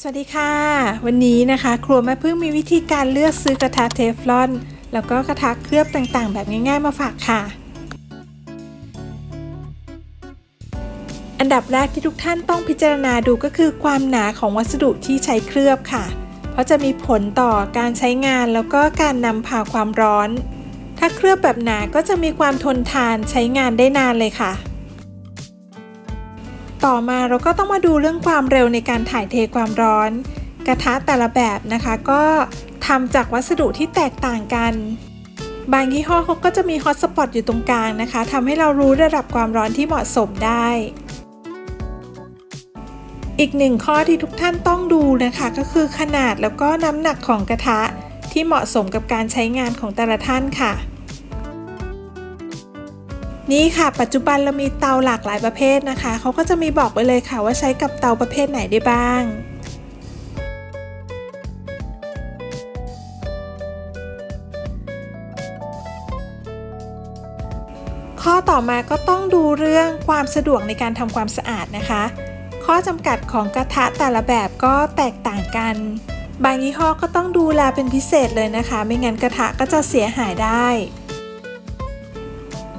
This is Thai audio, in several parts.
สวัสดีค่ะ วันนี้นะคะครัวแม่พึ่งมีวิธีการเลือกซื้อกระทะเทฟลอน แล้วก็กระทะเคลือบต่างๆ แบบง่ายๆมาฝากค่ะ อันดับแรกที่ทุกท่านต้องพิจารณาดูก็คือความหนาของวัสดุที่ใช้เคลือบค่ะ เพราะจะมีผลต่อการใช้งานแล้วก็การนำพาความร้อน ถ้าเคลือบแบบหนาก็จะมีความทนทานใช้งานได้นานเลยค่ะ ต่อมาเราก็ต้องมาดูเรื่องความเร็วในการถ่ายเทความร้อน กระทะแต่ละแบบนะคะ ก็ทำจากวัสดุที่แตกต่างกัน บางยี่ห้อเขาก็จะมีฮอตสปอตอยู่ตรงกลางนะคะทำให้เรารู้ระดับความร้อนที่เหมาะสมได้ อีกหนึ่งข้อที่ทุกท่านต้องดูนะคะ ก็คือขนาดแล้วก็น้ำหนักของกระทะที่เหมาะสมกับการใช้งานของแต่ละท่านค่ะ นี่ค่ะปัจจุบันเรามีเตาหลากหลายประเภทนะคะ เขาก็จะมีบอกไว้เลยค่ะว่าใช้กับเตาประเภทไหนได้บ้างข้อต่อมาก็ต้องดูเรื่องความสะดวกในการทำความสะอาดนะคะ ข้อจำกัดของกระทะแต่ละแบบก็แตกต่างกัน บางยี่ห้อก็ต้องดูแลเป็นพิเศษเลยนะคะ ไม่งั้นกระทะก็จะเสียหายได้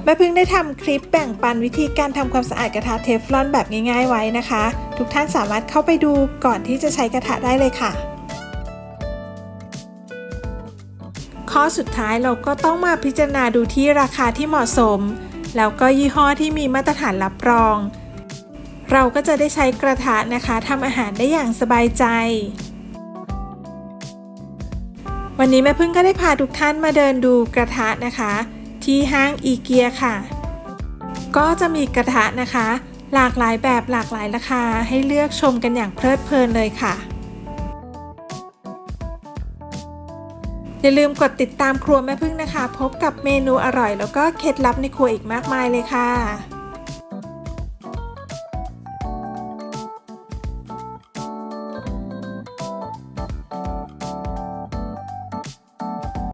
แม่พึ่งได้ทำคลิปแบ่งปันวิธีการทำความสะอาดกระทะเทฟลอนแบบง่ายๆไว้นะคะ ทุกท่านสามารถเข้าไปดูก่อนที่จะใช้กระทะได้เลยค่ะ ข้อสุดท้ายเราก็ต้องมาพิจารณาดูที่ราคาที่เหมาะสม แล้วก็ยี่ห้อที่มีมาตรฐานรับรอง เราก็จะได้ใช้กระทะนะคะทำอาหารได้อย่างสบายใจวันนี้แม่พึ่งก็ได้พาทุกท่านมาเดินดูกระทะนะคะ ที่ห้างอีเกียค่ะ ก็จะมีกระทะนะคะ หลากหลายแบบหลากหลายราคาให้เลือกชมกันอย่างเพลิดเพลินเลยค่ะ อย่าลืมกดติดตามครัวแม่พึ่งนะคะ พบกับเมนูอร่อย แล้วก็เคล็ดลับในครัวอีกมากมายเลยค่ะ